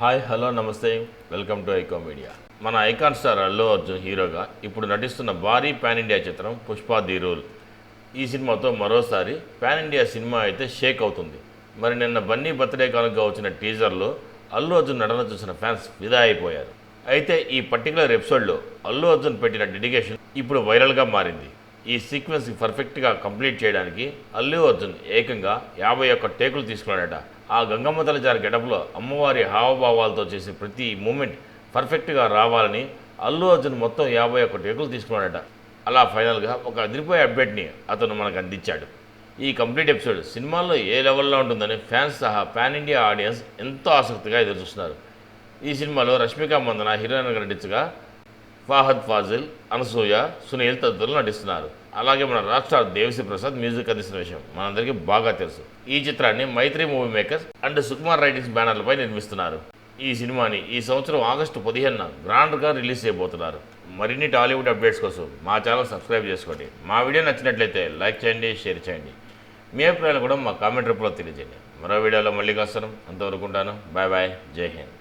Hi hello నమస్తే. Welcome to Aiko media. మన icon star Allu Arjun హీరోగా ఇప్పుడు నటిస్తున్న భారీ పాన్ ఇండియా చిత్రం పుష్ప ది రూల్. ఈ సినిమాతో మరోసారి పాన్ ఇండియా సినిమా అయితే షేక్ అవుతుంది. మరి నిన్న బన్నీ బర్త్డే కానుక వచ్చిన టీజర్లో అల్లు అర్జున్ నటన చూసిన ఫ్యాన్స్ విదా అయిపోయారు. అయితే ఈ పర్టికులర్ ఎపిసోడ్లో అల్లు అర్జున్ పెట్టిన డెడికేషన్ ఇప్పుడు వైరల్గా మారింది. ఈ సీక్వెన్స్ పర్ఫెక్ట్గా కంప్లీట్ చేయడానికి అల్లు అర్జున్ ఏకంగా యాభై ఒక్క టేకులు తీసుకున్నాడట. ఆ గంగమ్మ తలచారి గెటప్లో అమ్మవారి హావభావాలతో చేసే ప్రతి మూమెంట్ పర్ఫెక్ట్గా రావాలని అల్లు అర్జున్ మొత్తం యాభై ఒక్క టేకులు తీసుకున్నాడట. అలా ఫైనల్గా ఒక అదిరిపోయే అప్డేట్ని అతను మనకు అందించాడు. ఈ కంప్లీట్ ఎపిసోడ్ సినిమాల్లో ఏ లెవెల్లో ఉంటుందని ఫ్యాన్స్ సహా పాన్ ఇండియా ఆడియన్స్ ఎంతో ఆసక్తిగా ఎదురుచూస్తున్నారు. ఈ సినిమాలో రష్మిక మందన హీరోయిన్గా నటించగా ఫాహద్ ఫాజిల్ అనసూయ సునీల్ తదితరులు నటిస్తున్నారు. అలాగే మన రాష్ట్ర దేవశ్రీ ప్రసాద్ మ్యూజిక్ అందిస్తున్న విషయం మనందరికీ బాగా తెలుసు. ఈ చిత్రాన్ని Mythri movie makers and Sukumar writings బ్యానర్లపై నిర్మిస్తున్నారు. ఈ సినిమాని ఈ సంవత్సరం ఆగస్టు పదిహేనున గ్రాండ్గా రిలీజ్ చేయబోతున్నారు. మరిన్ని టాలీవుడ్ అప్డేట్స్ కోసం మా ఛానల్ సబ్స్క్రైబ్ చేసుకోండి. మా వీడియో నచ్చినట్లయితే లైక్ చేయండి షేర్ చేయండి. మీ అభిప్రాయాలు కూడా మా కామెంట్ రూపంలో తెలియజేయండి. మరో వీడియోలో మళ్ళీ కలుస్తాను. అంతవరకు ఉంటాను. Bye bye. జై హింద్.